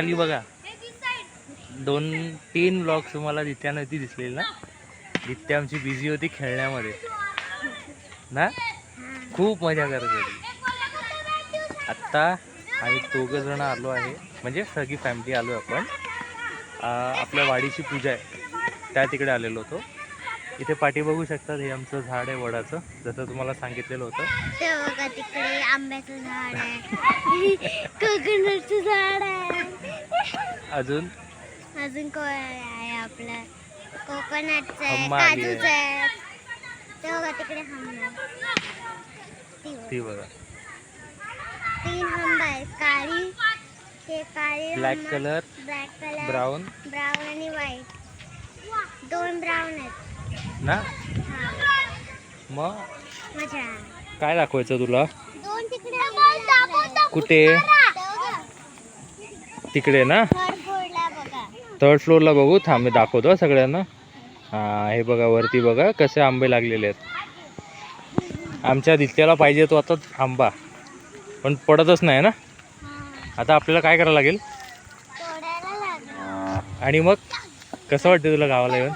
Code आली बघा दोन तीन ब्लॉग तुम्हाला दित्या नव्हती दिसलेली ना? दित्या आमची बिझी होती खेळण्यामध्ये. ना? खूप मजा करत होती. आत्ता आम्ही दोघं जण आलो आहे. म्हणजे सगळी फॅमिली आलो आपण. आपल्या वाडीची पूजा आहे. त्या तिकडे आलेलो होतो. इथे पाठी बघू शकतात हे आमचं झाड आहे वडाचं जसं तुम्हाला सांगितलेलं होतं. ते बघा तिकडे आंब्याचं झाड आहे. कोकोनटचं झाड आहे. अजून? अजून काय आहे आपलं. कोकोनटचं आहे आली आहे. काजूचं आहे. ते बघा तिकडे ती बघा. ती बघा. तीन हंबा आहे काळी हे काळी black colour black colour brown. Brown आणि व्हाईट. दोन ब्राऊन आहेत. ना? मग? काय दाखवायचं तुला? कुठे? तिकडे ना? थर्ड फ्लोअरला बघा. थांब मी दाखवतो सगळ्यांना. हा हे बघा वरती बघा कसे आंबे लागलेले आहेत. आमच्या दित्याला पाहिजे तो आता आंबा. पण पडतच नाही ना? हा आता आपल्याला काय करावं लागेल. आणि मग? कसं वाटतं तुला गावाला येऊन?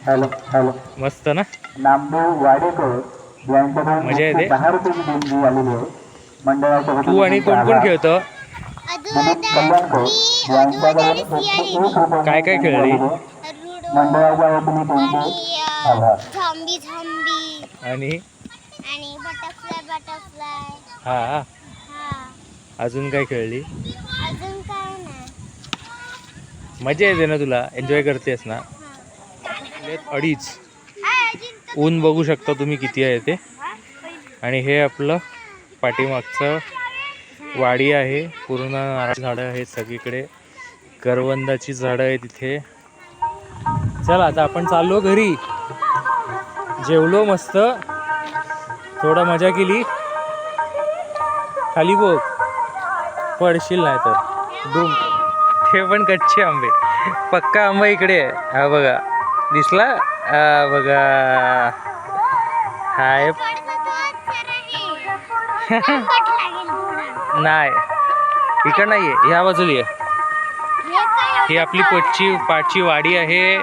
Hello hello. मस्त ना? नामदेव वाडेकर यांच्याकडून मजा येते. दहा रुपयाची देणगी आलेली आहे. मंडळाच्या तू आणि कोण कोण खेळतं? काय काय खेळली? मंडळाच्या वतीने आणि हा. हा. अजून काय खेळली? अजून काय नाही. मजा येते ना तुला? एन्जॉय करतेस ना? आहेत अडीच. ऊन बघू शकता तुम्ही किती आहे ते. आणि हे आपलं पाठीमागचं वाडी आहे. पूर्ण नारळ झाडं आहेत सगळीकडे. करवंदाची झाडं आहे तिथे चला आता आपण चाललो घरी. जेवलो मस्त. थोडा मजा केली. खाली बघ. पडशील नाही तर. डूम. हे पण कच्चे आंबे. पक्का आंबा इकडे आहे. हा बघा. दिसला? बघा. हाय. नाही. इकडं नाही आहे ह्या बाजूला आहे हे आपली पोटची पाटची वाडी आहे.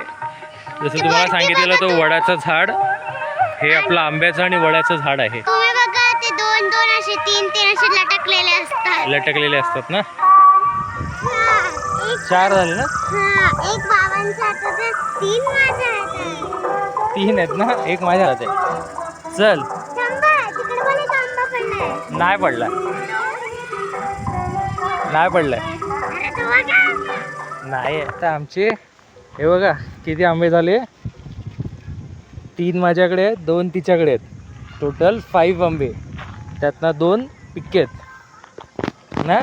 जसं तुम्हाला सांगितलेलं तो वडाचं झाड. हे आपलं आंब्याचं आणि वडाचं झाड आहे. लटकलेले असतात. ना? चार झाले ना? तीन आहेत ना? एक माझ्या हात आहे. चल. आंबा पडलाय नाही पडला. नाही पडलाय. नाही आता आमचे हे बघा किती आंबे झाले? तीन माझ्याकडे आहेत दोन तिच्याकडे आहेत. टोटल फाईव्ह आंबे. त्यातनं दोन पिक्के आहेत. ना?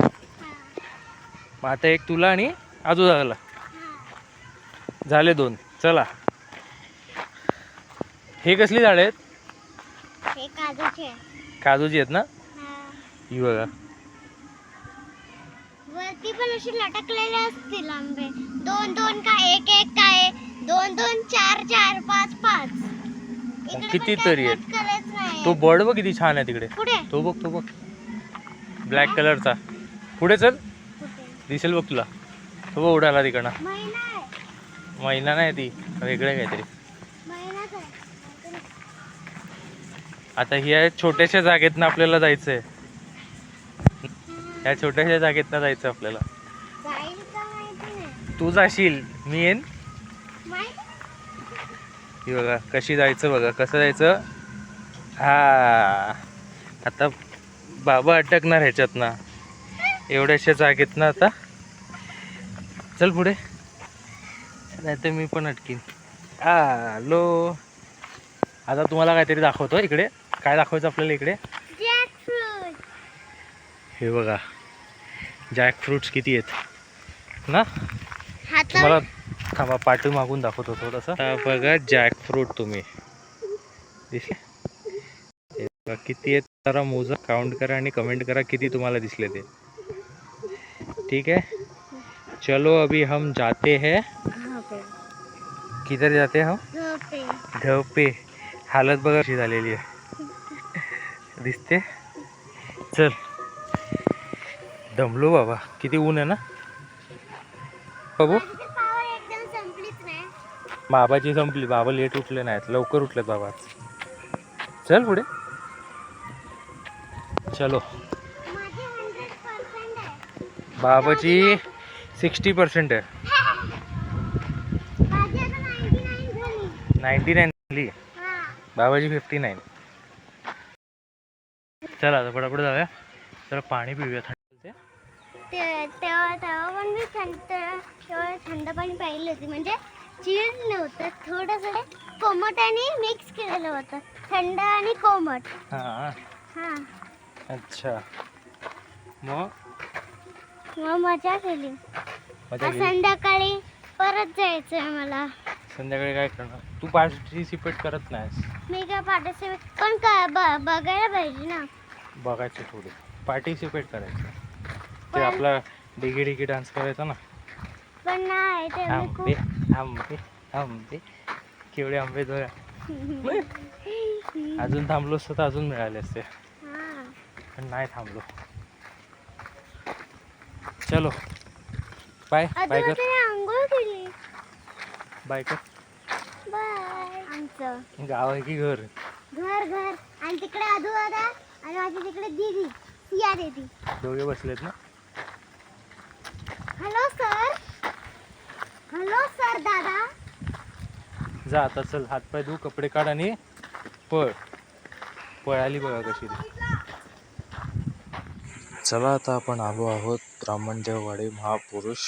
मग आता एक तुला आणि आजू झाला झाले दोन. चला. हे कसली झाडं आहेत? काजूचे आहेत ना? हा. बघा. वरती पण असे लटकलेले असतील आंबे. दोन दोन काय एक एक काय दोन दोन चार चार पाच पाच. किती तरी तो बर्ड बघ किती छान आहे तिकडे. तो बघ तो बघ. ब्लॅक कलरचा. पुढे चल. दिसेल बघ तुला. तो बघ उडाला तिकडनं. महिना नाही ती वेगळं काहीतरी. आता ह्या छोट्याशा जागेतनं आपल्याला जायचं आहे ह्या छोट्याशा जागेतनं जायचं आपल्याला. तू जाशील मी येईन. ही बघा कशी जायचं बघा कसं जायचं? हा. आता बाबा अटकणार ह्याच्यात ना एवढ्याशा जागेतनं आता. चल पुढे. नाही तर मी पण अटकीन. आलो आता तुम्हाला काहीतरी दाखवतो इकडे. काय दाखवायचं आपल्याला इकडे? हे बघा. जॅक फ्रुट्स किती आहेत. ना? तुम्हाला थांबा पाठी मागून दाखवतो थोडंसं. आता बघा जॅक फ्रूट तुम्ही. दिसले? हे बघा किती आहेत? जरा मोजा काउंट करा आणि कमेंट करा किती तुम्हाला दिसले ते. ठीक है चलो अभी हम जाते हैं. किधर जाते हैं. धपे. हालत बघा कशी झालेली आहे. दिसते. चल. दमलो बाबा. किती ऊन आहे ना? बाबू? बाबाची संपली. बाबा लेट उठले नाहीत. लवकर उठलेत बाबा चल पुढे. चलो. बाबाची सिक्स्टी पर्सेंट आहे माझी आता नाईन्टी नाईन झाली नाईन्टी नाईन झाली बाबाची फिफ्टी नाईन. चला आता पटापट जाऊया. जरा पाणी पिऊया थंड तेव्हा तेव्हा पण मी थंड तेव्हा थंड पाणी प्यायली होती. म्हणजे चिल्ड नव्हतं. थोडंसं कोमट आणि मिक्स केलेलं होतं. थंड आणि कोमट. हां. हां. अच्छा. मग? मग मजा केली. संध्याकाळी परत जायचं आहे मला. संध्याकाळी काय करणार? तू पार्टिसिपेट करत नाहीस. मी काय पार्टिसिपेट पण क- ब- बघायला पाहिजे ना? बघायचं थोडे. पार्टिसिपेट करायचं. ते पण- आपला डिगी डिगी डान्स करायचा ना. पण नाही ते मी आंबे खूप आंबे आंबे केवढे आंबे धरा. अजून थांबलो असतं तर अजून मिळाले असते. हां. पण नाही थांबलो. चलो. बाय बाय अजून कर. आंघोळ केली. बाय कर. बाय. आमचं. गाव आहे की घर? घर घर. आणि तिकडे अधू दादा आणि माझी तिकडे दीदी. सिया दीदी. दोघे बसलेत ना? Hello sir. हॅलो सर दादा. जा आता चल. हातपाय धू कपडे काढ आणि पळ. पळाली बघा कशी. चला आता आपण आलो आहोत ब्राह्मणदेववाडी महापुरुष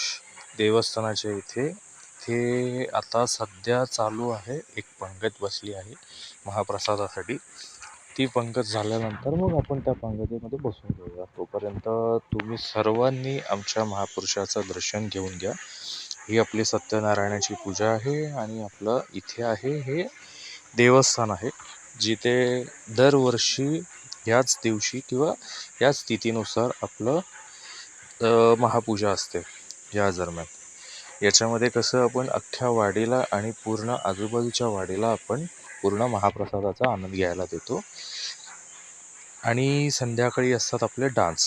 देवस्थानाच्या इथे. इथे आता सध्या चालू आहे एक पंगत बसली आहे महाप्रसादासाठी. ती पंगत झाल्यानंतर मग आपण त्या पंगतीमध्ये बसून घेऊया तोपर्यंत तुम्ही सर्वांनी आमच्या महापुरुषाचं दर्शन घेऊन घ्या. ही आपली सत्यनारायणाची पूजा आहे आणि आपलं इथे आहे हे देवस्थान आहे जिथे दरवर्षी याच दिवशी किंवा याच तिथीनुसार आपलं महापूजा असते. या दरम्यान. याच्यामध्ये कसं आपण अख्ख्या वाडीला आणि पूर्ण आजूबाजूच्या वाडीला आपण पूर्ण महाप्रसादाचा आनंद घ्यायला देतो. आणि संध्याकाळी असतात आपले डान्स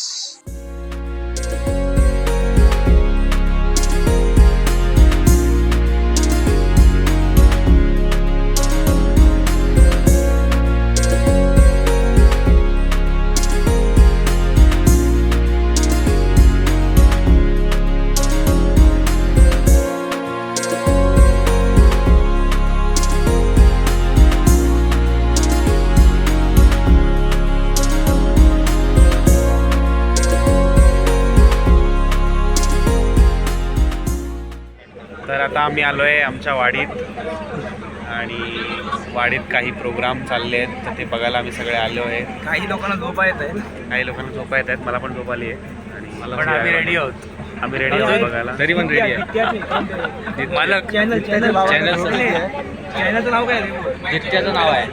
आता आम्ही आलो आहे आमच्या वाडीत. आणि वाडीत काही प्रोग्राम चालले आहेत तर ते बघायला आम्ही सगळे आलो आहे. काही लोकांना झोपा येत आहे काही लोकांना झोपा येत आहेत मला पण झोप आली आहे. आणि मला पण आम्ही रेडी आहोत. आम्ही रेडी आहोत बघायला. तरी पण रेडी आहे. मालक. चॅनल चॅनल चॅनल- चॅनलचं नाव काय आहे? जित्याचं नाव आहे.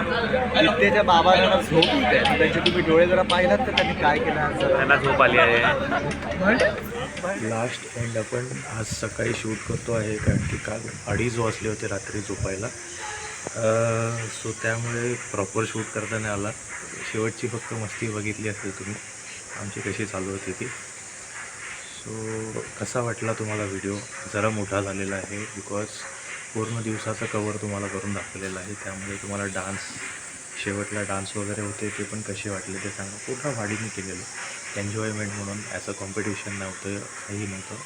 झोप येते. त्यांचे तुम्ही डोळे जरा पाहिलात तर त्यांनी काय केलं? त्यांना झोप आली आहे. लास्ट एंड आपण आज सकाळी शूट करतो आहे कारण की काल अडीच वाजले होते रात्री झोपायला. सो त्यामुळे प्रॉपर शूट करता नाही आला. शेवटची फक्त मस्ती बघितली असेल तुम्ही. आमची कशी चालू होती ती. सो कसा वाटला तुम्हाला व्हिडिओ जरा मोठा झालेला आहे बिकॉज पूर्ण दिवसाचा कवर तुम्हाला करून दाखवलेला आहे. त्यामुळे तुम्हाला डान्स शेवटला डान्स वगैरे होते ते पण कसे वाटले ते सांगा. पूर्ण वाढीने केलेलं. एन्जॉयमेंट म्हणून ॲज अ कॉम्पिटिशन नव्हतं काही नव्हतं.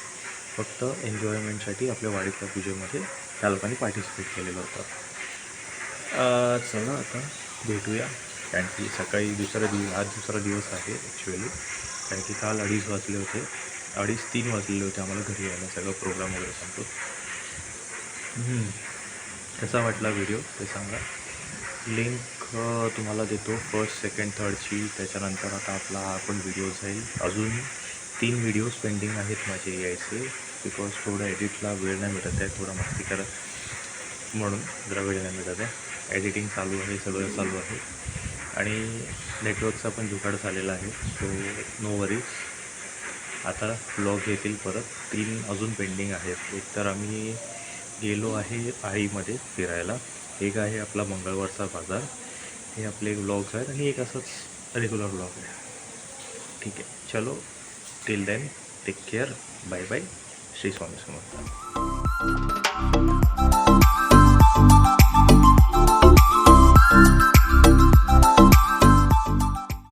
फक्त एन्जॉयमेंटसाठी आपल्या वाडीतल्या पूजेमध्ये त्या लोकांनी पार्टिसिपेट केलेलं होतं. चला आता भेटूया. कारण की सकाळी दुसरा दिवस आज दुसरा दिवस आहे ॲक्च्युअली कारण की काल अडीच वाजले होते. अडीच तीन वाजलेले होते आम्हाला घरी यायला सगळं प्रोग्राम वगैरे सांगतो कसा वाटला व्हिडिओ ते सांगा. लिंक तुम्हाला देतो फर्स्ट सेकंड थर्डची त्याच्यानंतर आता आपला हा पण व्हिडिओ जाईल. अजून तीन व्हिडिओज पेंडिंग आहेत माझे यायचे. बिकॉज थोडं एडिटला वेळ नाही मिळत आहे. थोडं मस्ती करत म्हणून जरा वेळ नाही मिळत आहे. एडिटिंग चालू आहे. सगळं चालू आहे. आणि नेटवर्कचा पण जुगाड झालेला आहे. सो नो वरीज आता ब्लॉग येतील परत. तीन अजून पेंडिंग आहेत. एक तर आम्ही गेलो आहे आईमध्ये फिरायला. एक आहे आपला मंगळवारचा बाजार. हे आपले ब्लॉग्स आहेत आणि एक असंच रेग्युलर ब्लॉग आहे. ठीक आहे. चलो till then take care bye bye Shri Swami Samarth.